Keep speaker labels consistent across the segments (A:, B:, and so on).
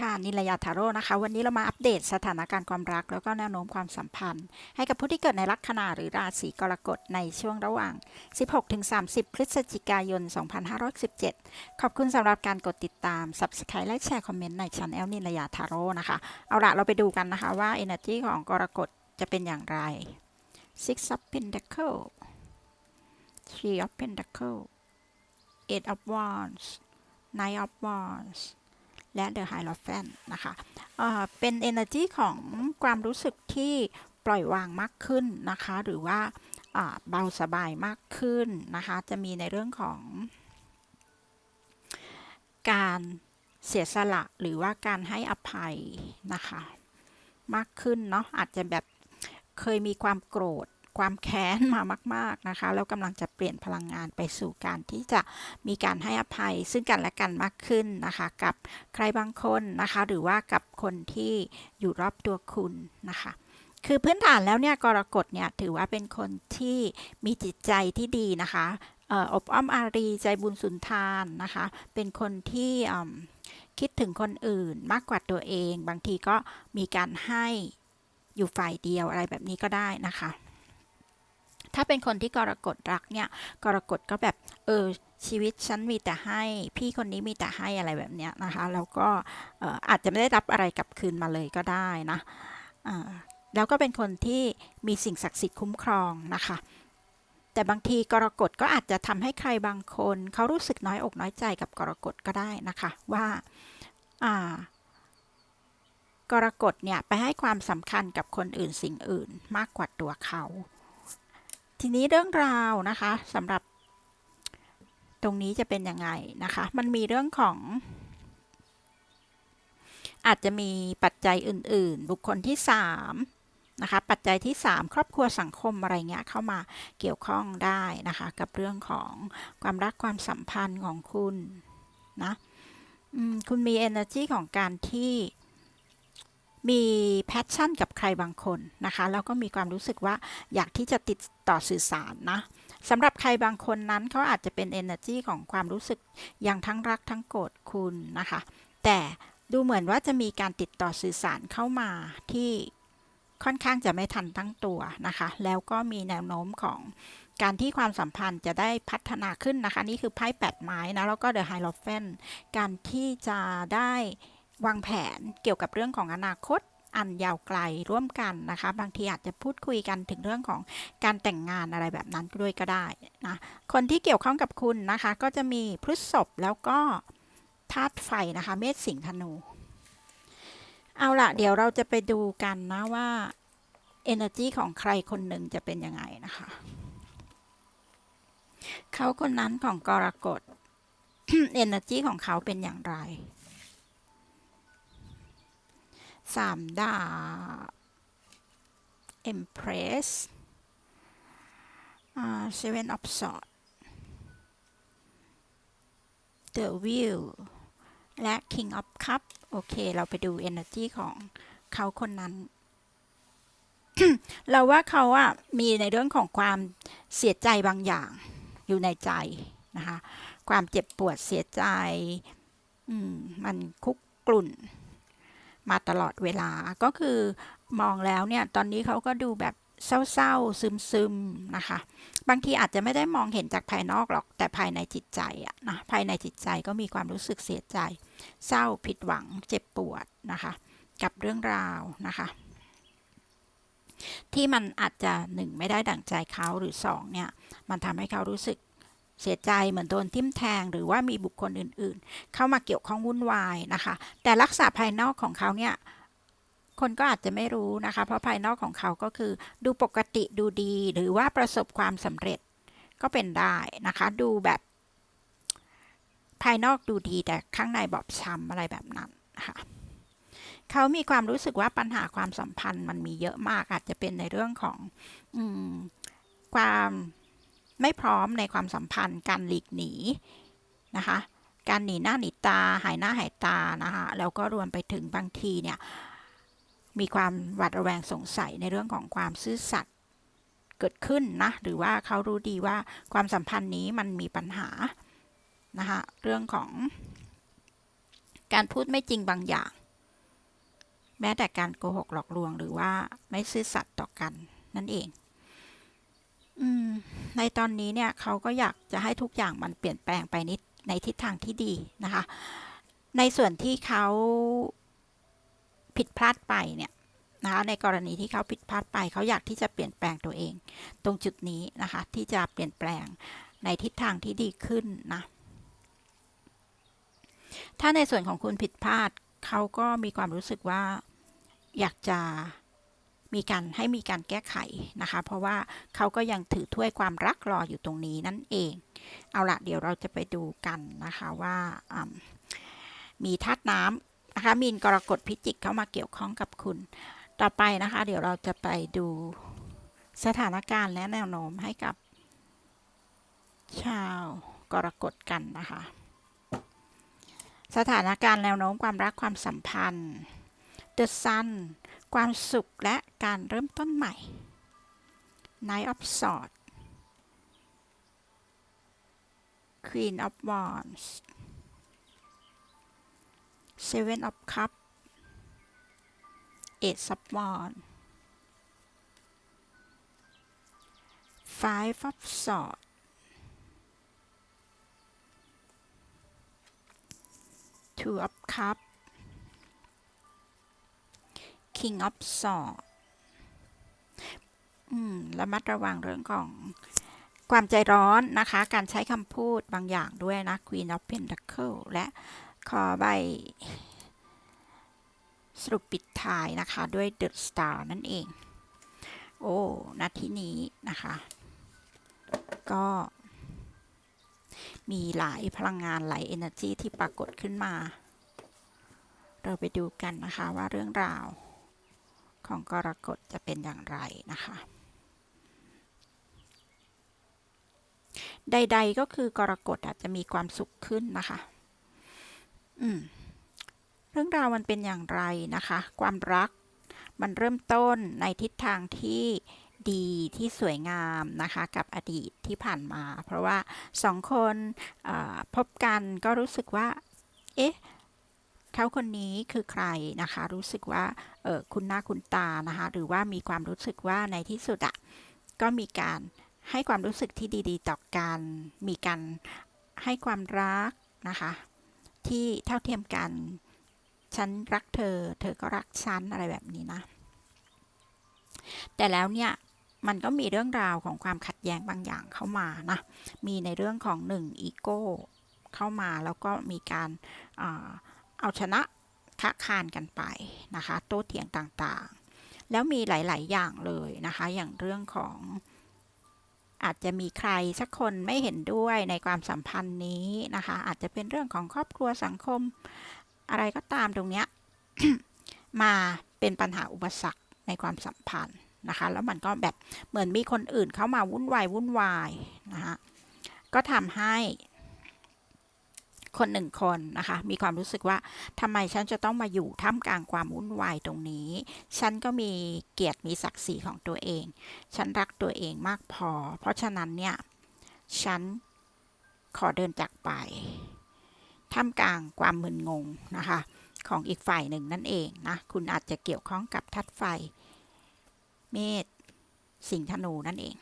A: ค่ะนิลยาทาโร่นะคะ วันนี้เรามาอัปเดตสถานการณ์ความรัก แล้วก็แนวโน้มความสัมพันธ์ ให้กับผู้ที่เกิดในลัคนาหรือราศีกรกฎในช่วงระหว่าง 16-30 พฤศจิกายน 2517 ขอบคุณสำหรับการกดติดตาม Subscribe และแชร์คอมเมนต์ในช่องนิลยาทาโร่นะคะ เอาละเราไปดูกันนะคะว่า Energy ของกรกฎจะเป็นอย่างไร Six of Pentacles Three of Pentacles Eight of Wands Nine of Wands และ The Hierophant นะคะเเป็น energy ของความรู้สึกที่ปล่อยวางมากขึ้นนะคะ หรือว่าเบาสบายมากขึ้นนะคะ จะมีในเรื่องของการเสียสละหรือว่าการให้อภัยนะคะ มากขึ้นเนาะอาจจะแบบเคยมีความโกรธ ความแค้นมามาก ๆ นะคะ แล้วกำลังจะเปลี่ยนพลังงานไปสู่การที่จะมีการให้อภัยซึ่งกันและกันมากขึ้นนะคะ กับใครบางคนนะคะ หรือว่ากับคนที่อยู่รอบตัวคุณนะคะคือพื้นฐานแล้วเนี่ยกรกฎเนี่ยถือว่าเป็นคนที่มีจิตใจที่ดีนะคะอบอ้อมอารีใจบุญสุนทานนะคะ เป็นคนที่คิดถึงคนอื่นมากกว่าตัวเอง บางทีก็มีการให้อยู่ฝ่ายเดียวอะไรแบบนี้ก็ได้นะคะ ถ้าเป็นคนที่กรกฎรักเนี่ยกรกฎก็แบบเออชีวิตฉันมีแต่ให้ พี่คนนี้มีแต่ให้อะไรแบบเนี้ยนะคะ แล้วก็เอ่อาจจะไม่ได้รับอะไรกลับคืนมาเลยก็ได้นะอ่าแล้วก็เป็นคนที่มีสิ่งศักดิ์สิทธิ์คุ้มครองนะคะ แต่บางทีกรกฎก็อาจจะทำให้ใครบางคนเขารู้สึกน้อยอกน้อยใจกับกรกฎก็ได้นะคะ ว่าอ่ากรกฎเนี่ยไปให้ความสำคัญกับคนอื่นสิ่งอื่นมากกว่าตัวเขา ทีนี้เรื่องราวนะคะสำหรับ ตรงนี้จะเป็นยังไงนะคะ มันมีเรื่องของ อาจจะมีปัจจัยอื่น ๆ บุคคลที่3นะคะ ปัจจัยที่ 3 ครอบครัวสังคมอะไรเงี้ยเข้ามาเกี่ยวข้องได้นะคะ กับเรื่องของความรักความสัมพันธ์ของคุณนะคุณมี energy ของการที่ มีแพชชั่นกับใครบางคนนะคะ แล้วก็มีความรู้สึกว่าอยากที่จะติดต่อสื่อสารนะสำหรับใครบางคนนั้นเขาอาจจะเป็น energy ของความรู้สึกอย่างทั้งรักทั้งโกรธคุณนะคะ แต่ดูเหมือนว่าจะมีการติดต่อสื่อสารเข้ามาที่ค่อนข้างจะไม่ทันตั้งตัวนะคะ แล้วก็มีแนวโน้มของการที่ความสัมพันธ์จะได้พัฒนาขึ้นนะคะ นี่คือไพ่แปดไม้นะ แล้วก็ The Hierophant การที่จะได้ วางแผนเกี่ยวกับเรื่องของอนาคตอันยาวไกลร่วมกันนะคะ บางทีอาจจะพูดคุยกันถึงเรื่องของการแต่งงานอะไรแบบนั้นด้วยก็ได้นะคนที่เกี่ยวข้องกับคุณนะคะ ก็จะมีพฤษภแล้วก็ธาตุไฟนะคะ เมษสิงห์ธนู เอาละเดี๋ยวเราจะไปดูกันนะว่า energy ของใครคนหนึ่งจะเป็นยังไงนะคะ เขาคนนั้นของกรกฎ energy ของเขาเป็นอย่างไร สามดาบ Empress อ่า Seven of Swords The Wheel และ King of Cup โอเค เราไปดู energy ของเขาคนนั้น เราว่าเขาอะมีในเรื่องของความเสียใจบางอย่างอยู่ในใจนะคะ ความเจ็บปวดเสียใจ อืม มันคุกกลุ่น มาตลอดเวลาก็คือมองแล้วเนี่ยตอนนี้เขาก็ดูแบบเศร้าๆ ซึมๆ นะคะ บางทีอาจจะไม่ได้มองเห็นจากภายนอกหรอก แต่ภายในจิตใจอะนะ ภายในจิตใจก็มีความรู้สึกเสียใจ เศร้า ผิดหวัง เจ็บปวดนะคะ กับเรื่องราวนะคะ ที่มันอาจจะหนึ่งไม่ได้ดั่งใจเขาหรือสองเนี่ย มันทำให้เขารู้สึก เสียใจเหมือนโดนทิ่มแทง หรือว่ามีบุคคลอื่นๆ เข้ามาเกี่ยวข้องวุ่นวายนะคะ แต่ลักษณะภายนอกของเขาเนี่ยคนก็อาจจะไม่รู้นะคะ เพราะภายนอกของเขาก็คือ ดูปกติดูดีหรือว่าประสบความสำเร็จก็เป็นได้นะคะ ดูแบบ ภายนอกดูดีแต่ข้างในบอบช้ำอะไรแบบนั้นนะคะเขามีความรู้สึกว่าปัญหาความสัมพันธ์มันมีเยอะมากอาจจะเป็นในเรื่องของอความ ไม่พร้อมในความสัมพันธ์การหลีกหนีนะคะ การหนีหน้าหนีตาหายหน้าหายตานะคะแล้วก็รวมไปถึงบางทีเนี่ยมีความหวาดระแวงสงสัยในเรื่องของความซื่อสัตย์เกิดขึ้นนะหรือว่าเขารู้ดีว่าความสัมพันธ์นี้มันมีปัญหานะคะเรื่องของ การพูดไม่จริงบางอย่าง แม้แต่การโกหกหลอกลวงหรือว่าไม่ซื่อสัตย์ต่อกันนั่นเอง ในตอนนี้เนี่ยเขาก็อยากจะให้ทุกอย่างมันเปลี่ยนแปลงไปนิดในทิศทางที่ดีนะคะ ในส่วนที่เขาผิดพลาดไปเนี่ยนะคะในกรณีที่เขาผิดพลาดไป เขาอยากที่จะเปลี่ยนแปลงตัวเอง ตรงจุดนี้นะคะ ที่จะเปลี่ยนแปลงในทิศทางที่ดีขึ้นนะ ถ้าในส่วนของคุณผิดพลาด เขาก็มีความรู้สึกว่าอยากจะ มีการให้มีการแก้ไขนะคะ เพราะว่าเขาก็ยังถือถ้วยความรักรออยู่ตรงนี้นั่นเอง เอาละเดี๋ยวเราจะไปดูกันนะคะว่ามีธาตุน้ำนะคะมีนกรกฎพิจิกเข้ามาเกี่ยวข้องกับคุณ ต่อไปนะคะ เดี๋ยวเราจะไปดูสถานการณ์และแนวโน้มให้กับ ชาวกรกฎกันนะคะ สถานการณ์แนวโน้มความรักความสัมพันธ์ The Sun ความสุขและการเริ่มต้นใหม่ Knight of Swords Queen of Wands Seven of Cups Eight of Wands Five of Swords Two of Cups King of Swords อืมระมัดระวังเรื่องของความใจร้อนนะคะ การใช้คำพูดบางอย่างด้วยนะ Queen of Pentacles และขอใบสรุปปิดท้ายนะคะ ด้วย The Star นั่นเอง โอ้ นาทีนี้นะคะ ก็มีหลายพลังงานหลาย energy ที่ปรากฏขึ้นมา เราไปดูกันนะคะว่าเรื่องราว ของกรกฎจะเป็นอย่างไรนะคะ ใด ๆ ก็คือกรกฎอาจจะมีความสุขขึ้นนะคะ อืม เรื่องราวมันเป็นอย่างไรนะคะ ความรักมันเริ่มต้นในทิศทางที่ดีที่สวยงามนะคะกับอดีตที่ผ่านมา เพราะว่าสองคนพบกันก็รู้สึกว่า เอ๊ะ เขาคนนี้คือใครนะคะ รู้สึกว่าเออคุณหน้าคุณตานะคะ หรือว่ามีความรู้สึกว่าในที่สุดอะก็มีการให้ความรู้สึกที่ดีๆ ต่อกัน มีการให้ความรักนะคะ ที่เท่าเทียมกัน ฉันรักเธอ เธอก็รักฉันอะไรแบบนี้นะ แต่แล้วเนี่ยมันก็มีเรื่องราวของความขัดแย้งบางอย่างเข้ามานะ มีในเรื่องของหนึ่งอีโก้เข้ามาแล้วก็มีการ เอาชนะคะคานกันไปนะคะ โต้เถียงต่างๆ แล้วมีหลาย ๆ อย่างเลยนะคะ อย่างเรื่องของอาจจะมีใครสักคนไม่เห็นด้วยในความสัมพันธ์นี้นะคะ อาจจะเป็นเรื่องของครอบครัวสังคม อะไรก็ตามตรงเนี้ยมาเป็นปัญหาอุปสรรคในความสัมพันธ์นะคะ แล้วมันก็แบบเหมือนมีคนอื่นเข้ามาวุ่นวายวุ่นวายนะคะก็ทำให้ คนหนึ่งคนนะคะ มีความรู้สึกว่าทำไมฉันจะต้องมาอยู่ท่ามกลางความวุ่นวายตรงนี้ ฉันก็มีเกียรติมีศักดิ์ศรีของตัวเอง ฉันรักตัวเองมากพอ เพราะฉะนั้นเนี่ย ฉันขอเดินจากไป ท่ามกลางความมึนงงนะคะ ของอีกฝ่ายหนึ่งนั่นเองนะ คุณอาจจะเกี่ยวข้องกับทัดไฟ เมษสิงธนูนั่นเอง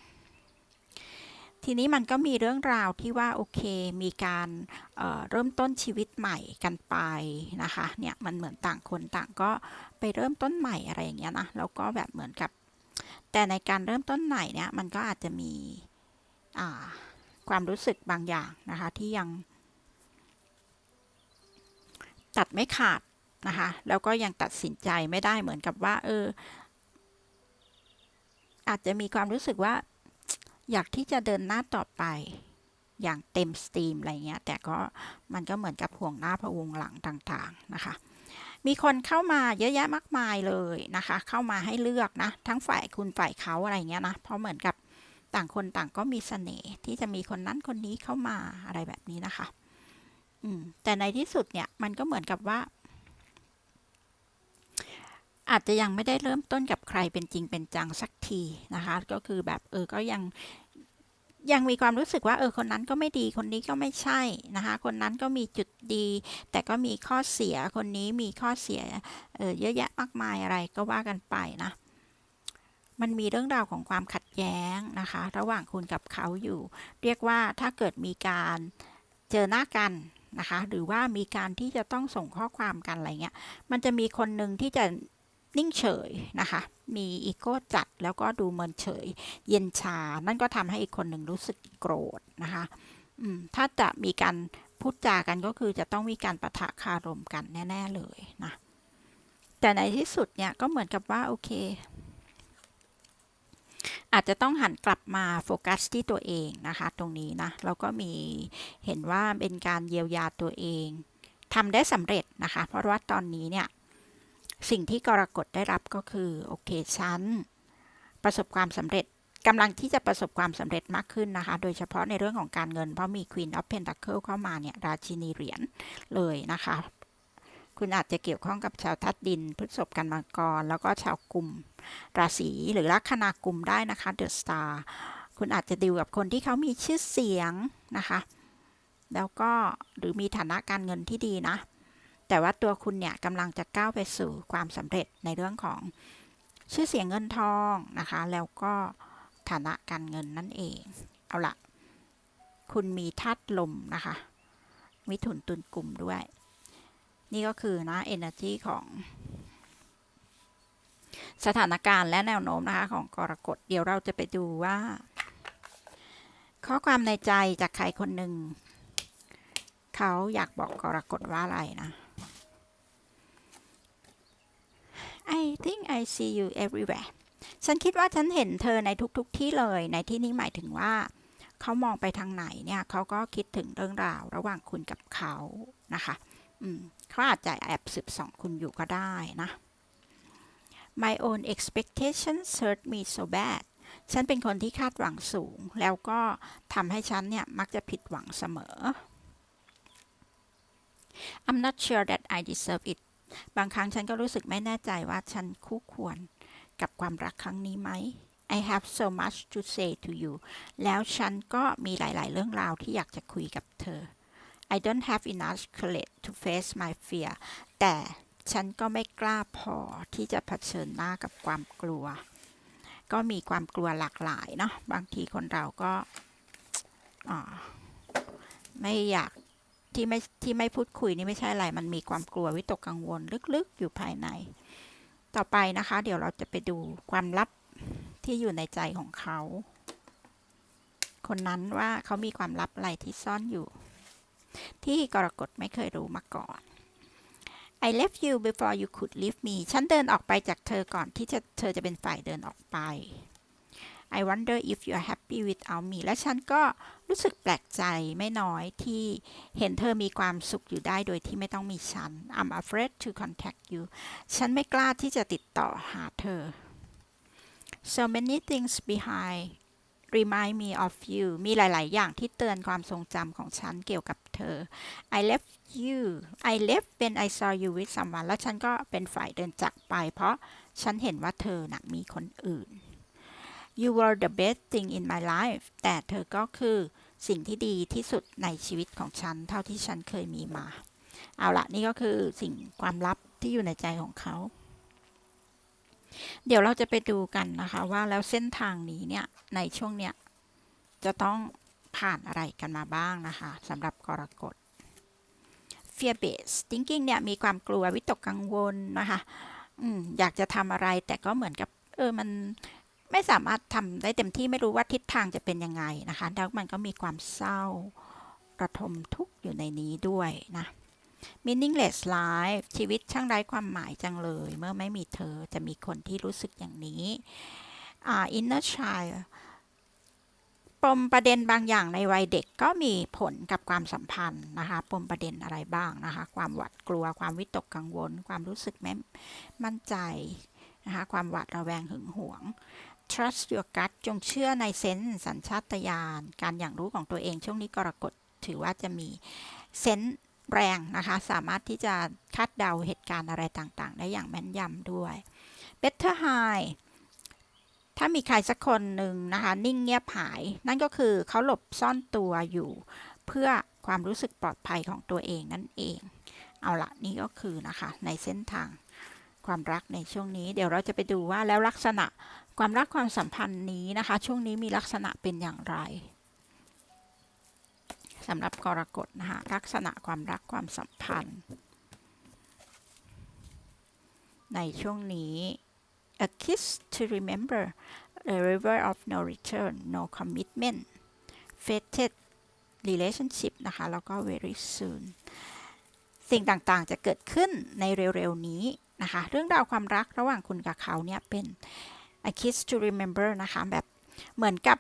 A: ทีนี้มันก็มีเรื่องราวที่ว่าโอเคมีการเเริ่มต้นชีวิตใหม่กันไปนะคะเนี่ยมันเหมือนต่างคนต่างก็ไปเริ่มต้นใหม่อะไรอย่างเงี้ยนะแล้วก็แบบเหมือนกับ แต่ในการเริ่มต้นใหม่เนี่ยมันก็อาจจะมีความรู้สึกบางอย่างนะคะที่ยัง ตัดไม่ขาดนะคะแล้วก็ยังตัดสินใจไม่ได้เหมือนกับว่าเอออาจจะมีความรู้สึกว่า อยากที่จะเดินหน้าต่อไปอย่างเต็มสตรีมอะไรเงี้ย แต่ก็มันก็เหมือนกับห่วงหน้าพะวงหลังต่างๆนะคะ มีคนเข้ามาเยอะแยะมากมายเลยนะคะ เข้ามาให้เลือกนะ ทั้งฝ่ายคุณฝ่ายเขาอะไรเงี้ยนะ เพราะเหมือนกับต่างคนต่างก็มีเสน่ห์ที่จะมีคนนั้นคนนี้เข้ามาอะไรแบบนี้นะคะ อืม แต่ในที่สุดเนี่ยมันก็เหมือนกับว่า อาจจะยังไม่ได้เริ่มต้นกับใครเป็นจริงเป็นจังสักทีนะคะ ก็คือแบบเออก็ยังยังมีความรู้สึกว่าเออคนนั้นก็ไม่ดีคนนี้ก็ไม่ใช่นะคะ คนนั้นก็มีจุดดี แต่ก็มีข้อเสียคนนี้มีข้อเสียเออเยอะแยะมากมายอะไรก็ว่ากันไปนะ มันมีเรื่องราวของความขัดแย้งนะคะ ระหว่างคุณกับเขาอยู่ เรียกว่าถ้าเกิดมีการเจอหน้ากันนะคะ หรือว่ามีการที่จะต้องส่งข้อความกันอะไรเงี้ย มันจะมีคนหนึ่งที่จะ นิ่งเฉยนะคะ มีอีโก้จัดแล้วก็ดูเมินเฉย เย็นชา นั่นก็ทำให้อีกคนหนึ่งรู้สึกโกรธนะคะถ้าจะมีการพูดจากันก็คือจะต้องมีการประทะคารมกันแน่ ๆ เลยนะ แต่ในที่สุดเนี่ยก็เหมือนกับว่าโอเค อาจจะต้องหันกลับมาโฟกัสที่ตัวเองนะคะ ตรงนี้นะแล้วก็มีเห็นว่าเป็นการเยียวยาตัวเองทำได้สำเร็จนะคะ เพราะว่าตอนนี้เนี่ย สิ่งที่กรกฎได้รับก็คือโอเคฉันประสบความสำเร็จกำลังที่จะประสบความสำเร็จมากขึ้นนะคะ โดยเฉพาะในเรื่องของการเงิน เพราะมี Queen of Pentacle เข้ามาเนี่ย ราชินีเหรียญเลยนะคะ คุณอาจจะเกี่ยวข้องกับชาวทัดดินพฤษภกันมังกร แล้วก็ชาวกลุ่ม ราศีหรือลัคนากลุ่มได้นะคะเดอะสตาร์คุณอาจจะดิวกับคนที่เขามีชื่อเสียงนะคะ แล้วก็หรือมีฐานะการเงินที่ดีนะ แต่ว่าตัวคุณเนี่ยกำลังจะก้าวไปสู่ความสำเร็จในเรื่องของชื่อเสียงเงินทองนะคะ แล้วก็ฐานะการเงินนั่นเอง เอาละคุณมีธาตุลมนะคะมิถุนตุลกลุ่มด้วย นี่ก็คือนะ energy ของสถานการณ์และแนวโน้มนะคะของกรกฎเดี๋ยวเราจะไปดูว่า ข้อความในใจจากใครคนหนึ่ง เขาอยากบอกกรกฎว่าอะไรนะ I think I see you everywhere ฉันคิดว่าฉันเห็นเธอในทุกๆทที่เลย ในที่นี้หมายถึงว่า เขามองไปทางไหนเนี่ยเขาก็คิดถึงเรื่องราวระหว่างคุณกับเขานะคะเขาอาจจะแอบสืบส่องคุณอยู่ก็ได้นะ My own expectations hurt me so bad ฉันเป็นคนที่คาดหวังสูง แล้วก็ทำให้ฉันเนี่ยมักจะผิดหวังเสมอ I'm not sure that I deserve it บางครั้งฉันก็รู้สึกไม่แน่ใจว่าฉันคู่ควรกับความรักครั้งนี้ไหม I have so much to say to you แล้วฉันก็มีหลาย ๆ เรื่องราวที่อยากจะคุยกับเธอ I don't have enough courage to face my fear แต่ฉันก็ไม่กล้าพอที่จะเผชิญหน้ากับความกลัว ก็มีความกลัวหลากหลายเนาะ บางทีคนเราก็ไม่อยาก ที่ไม่ที่ไม่พูดคุยนี่ไม่ใช่อะไร มันมีความกลัววิตกกังวลลึกๆ อยู่ภายใน ต่อไปนะคะ เดี๋ยวเราจะไปดูความลับที่อยู่ในใจของเขา คนนั้นว่าเขามีความลับอะไรที่ซ่อนอยู่ ที่กรกฎไม่เคยรู้มาก่อน I left you before you could leave me ฉันเดินออกไปจากเธอก่อนที่จะเธอจะเป็นฝ่ายเดินออกไป I wonder if you are happy without me และฉันก็รู้สึกแปลกใจไม่น้อยที่เห็นเธอมีความสุขอยู่ได้โดยที่ไม่ต้องมีฉัน I'm afraid to contact you ฉันไม่กล้าที่จะติดต่อหาเธอ so many things behind remind me of you มีหลาย ๆ อย่างที่เตือนความทรงจำของฉันเกี่ยวกับเธอ I left you I left when I saw you with someone แล้วฉันก็เป็นฝ่ายเดินจากไป เพราะฉันเห็นว่าเธอนะมีคนอื่น You were the best thing in my life แต่เธอก็คือสิ่งที่ดีที่สุดในชีวิตของฉัน เท่าที่ฉันเคยมีมา เอาละนี่ก็คือสิ่งความลับที่อยู่ในใจของเขา เดี๋ยวเราจะไปดูกันนะคะว่าแล้วเส้นทางนี้เนี่ยในช่วงเนี้ยจะต้องผ่านอะไรกันมาบ้างนะคะสำหรับกรกฎ fear based thinking เนี่ยมีความกลัววิตกกังวลนะคะ อืมอยากจะทำอะไรแต่ก็เหมือนกับ เออมัน ไม่สามารถทำได้เต็มที่ไม่รู้ว่าทิศทางจะเป็นยังไงนะคะแล้วมันก็มีความเศร้าระทมทุกข์อยู่ในนี้ด้วยนะ meaningless life ชีวิตช่างไร้ความหมายจังเลย เมื่อไม่มีเธอจะมีคนที่รู้สึกอย่างนี้ uh, inner child ปมประเด็นบางอย่างในวัยเด็กก็มีผลกับความสัมพันธ์นะคะ ปมประเด็นอะไรบ้างนะคะ ความหวาดกลัว ความวิตกกังวล ความรู้สึกไม่มั่นใจนะคะ ความหวาดระแวงหึงหวง trust your gut จงเชื่อในเซนส์สัญชาตญาณการอย่างรู้ของตัวเอง ช่วงนี้กรกฎถือว่าจะมีเซนส์แรงนะคะ สามารถที่จะคาดเดาเหตุการณ์อะไรต่างๆ ได้อย่างแม่นยำด้วย better high ถ้ามีใครสักคนหนึ่งนะคะ นิ่งเงียบหาย นั่นก็คือเขาหลบซ่อนตัวอยู่ เพื่อความรู้สึกปลอดภัยของตัวเองนั่นเอง เอาละนี่ก็คือนะคะในเส้นทาง ความรักในช่วงนี้ เดี๋ยวเราจะไปดูว่าแล้วลักษณะความรักความสัมพันธ์นี้นะคะ ช่วงนี้มีลักษณะเป็นอย่างไรสำหรับกรกฎนะคะลักษณะความรักความสัมพันธ์ ในช่วงนี้ a kiss to remember a river of no return no commitment fated relationship นะคะ แล้วก็ very soon สิ่งต่างๆ จะเกิดขึ้นในเร็วๆนี้นะคะ เรื่องราวความรักระหว่างคุณกับเขาเนี่ยเป็น a kiss to remember นะคะ แบบเหมือนกับ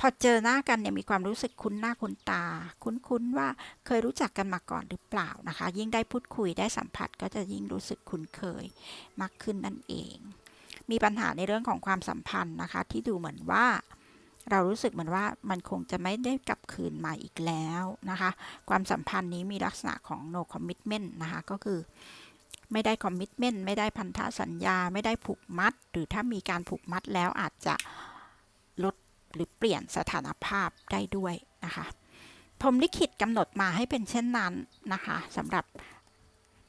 A: พอเจอหน้ากันเนี่ยมีความรู้สึกคุ้นหน้าคุ้นตา คุ้นๆว่าเคยรู้จักกันมาก่อนหรือเปล่านะคะ ยิ่งได้พูดคุยได้สัมผัสก็จะยิ่งรู้สึกคุ้นเคยมากขึ้นนั่นเอง มีปัญหาในเรื่องของความสัมพันธ์นะคะ ที่ดูเหมือนว่า เรารู้สึกเหมือนว่ามันคงจะไม่ได้กลับคืนมาอีกแล้วนะคะ ความสัมพันธ์นี้มีลักษณะของ no commitment นะคะ ก็คือไม่ได้ commitment ไม่ได้พันธสัญญาไม่ได้ผูกมัด หรือถ้ามีการผูกมัดแล้วอาจจะลดหรือเปลี่ยนสถานภาพได้ด้วยนะคะพรมลิขิตกำหนดมาให้เป็นเช่นนั้นนะคะสำหรับ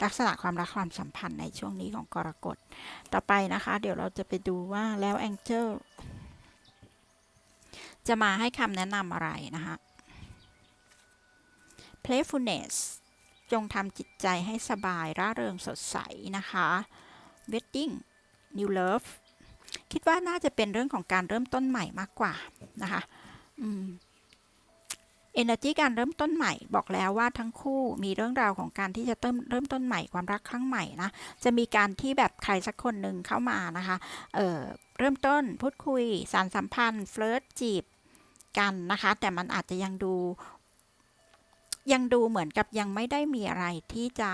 A: ลักษณะความรักความสัมพันธ์ในช่วงนี้ของกรกฎ ต่อไปนะคะ เดี๋ยวเราจะไปดูว่าแล้วแองเจิล จะมาให้คำแนะนำอะไรนะคะ playfulness จงทำจิตใจให้สบาย ร่าเริงสดใสนะคะ wedding new love คิดว่าน่าจะเป็นเรื่องของการเริ่มต้นใหม่มากกว่านะคะอืม energy การเริ่มต้นใหม่บอกแล้วว่าทั้งคู่มีเรื่องราวของการที่จะเริ่มเริ่มต้นใหม่ความรักครั้งใหม่นะ จะมีการที่แบบใครสักคนหนึ่งเข้ามานะคะ เอ่อ เริ่มต้นพูดคุย สารสัมพันธ์ เฟลิร์ตจีบ กันนะคะ แต่มันอาจจะยังดู ยังดูเหมือนกับยังไม่ได้มีอะไรที่จะ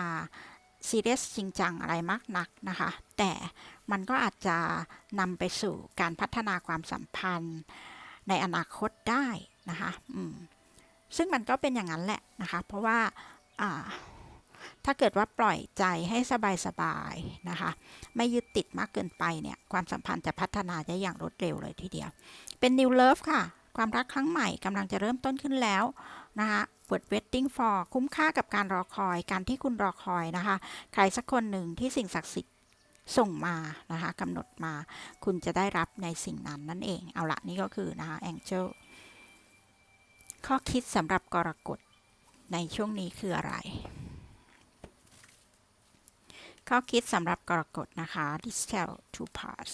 A: ซีเรียสจริงจังอะไรมากนักนะคะ แต่มันก็อาจจะนำไปสู่การพัฒนาความสัมพันธ์ในอนาคตได้นะคะอืมซึ่งมันก็เป็นอย่างนั้นแหละนะคะ เพราะว่าถ้าเกิดว่าปล่อยใจให้สบายๆนะคะ ไม่ยึดติดมากเกินไปเนี่ย ความสัมพันธ์จะพัฒนาได้อย่างรวดเร็วเลยทีเดียว เป็น new love ค่ะ ความรักครั้งใหม่กำลังจะเริ่มต้นขึ้นแล้วนะคะ word waiting for คุ้มค่ากับการรอคอย การที่คุณรอคอยนะคะ ใครสักคนหนึ่งที่สิ่งศักดิ์สิทธิ์ส่งมานะคะกำหนดมา คุณจะได้รับในสิ่งนั้นนั่นเอง เอาละนี่ก็คือนะคะ angel ข้อคิดสำหรับกรกฎในช่วงนี้คืออะไร ข้อคิดสำหรับกรกฎนะคะ this tell to parts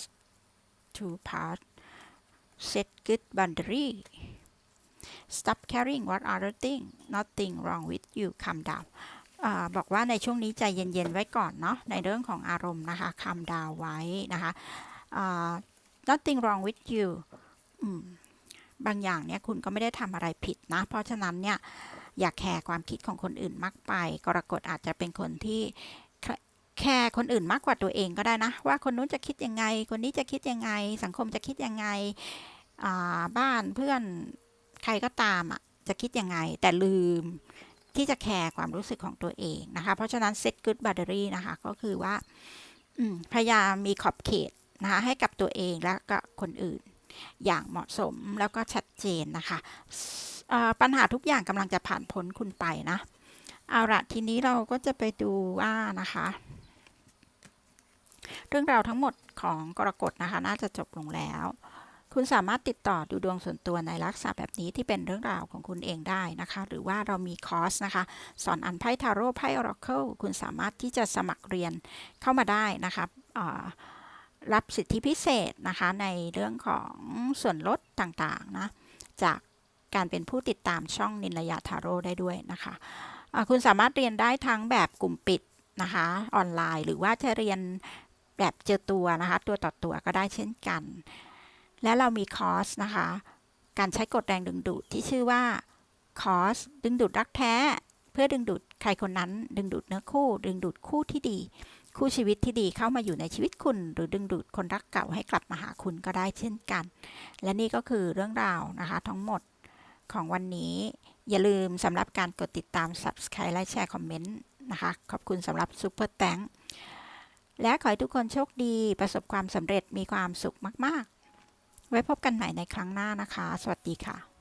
A: to part set good boundary stop caring what other thing nothing wrong with you calm down อบอกว่าในช่วงนี้ใจเย็น ๆ ไว้ก่อนเนาะในเรื่องของอารมณ์นะคะ calm down ไว้นะคะ nothing wrong with you บางอย่างเนี่ยคุณก็ไม่ได้ทำอะไรผิดนะ เพราะฉะนั้นเนี่ยอย่าแคร์ความคิดของคนอื่นมากไป กรกฎอาจจะเป็นคนที่ คร์คนอื่นมากกว่าตัวเองก็ได้นะ ว่าคนนู้นจะคิดยังไง คนนี้จะคิดยังไง สังคมจะคิดยังไงบ้านเพื่อนใครก็ตามอะจะคิดยังไง แต่ลืมที่จะแคร์ความรู้สึกของตัวเองนะคะ เพราะฉะนั้น set good boundary นะคะ ก็คือว่าพยายามมีขอบเขตนะคะให้กับตัวเองและก็คนอื่น อย่างเหมาะสมแล้วก็ชัดเจนนะคะปัญหาทุกอย่างกำลังจะผ่านพ้นคุณไปนะ เอาละทีนี้เราก็จะไปดูว่านะคะ เรื่องราวทั้งหมดของกรกฎนะคะ น่าจะจบลงแล้ว คุณสามารถติดต่อดูดวงส่วนตัวในลักษณะแบบนี้ที่เป็นเรื่องราวของคุณเองได้นะคะ หรือว่าเรามีคอร์สนะคะ สอนอันไพ่ทาโร่ไพ่ออราเคิลคุณสามารถที่จะสมัครเรียนเข้ามาได้นะคะรับสิทธิพิเศษนะคะในเรื่องของส่วนลดต่างๆนะจากการเป็นผู้ติดตามช่องนินระยะทาโร่ได้ด้วยนะคะะคุณสามารถเรียนได้ทั้งแบบกลุ่มปิดนะคะออนไลน์ หรือว่าจะเรียน แบบเจอตัวนะคะ ตัวต่อตัวก็ได้เช่นกัน และเรามีคอร์สนะคะ การใช้กฎแรงดึงดูดที่ชื่อว่าคอร์สดึงดูดรักแท้ เพื่อดึงดูดใครคนนั้น ดึงดูดเนื้อคู่ ดึงดูดคู่ที่ดี คู่ชีวิตที่ดีเข้ามาอยู่ในชีวิตคุณ หรือดึงดูดคนรักเก่าให้กลับมาหาคุณก็ได้เช่นกัน และนี่ก็คือเรื่องราวนะคะ ทั้งหมดของวันนี้ อย่าลืมสำหรับการกดติดตาม Subscribe และแชร์คอมเมนต์นะคะ ขอบคุณสำหรับซูเปอร์แตง และขอให้ทุกคนโชคดี ประสบความสำเร็จมีความสุขมาก ๆ ไว้พบกันใหม่ในครั้งหน้านะคะ สวัสดีค่ะ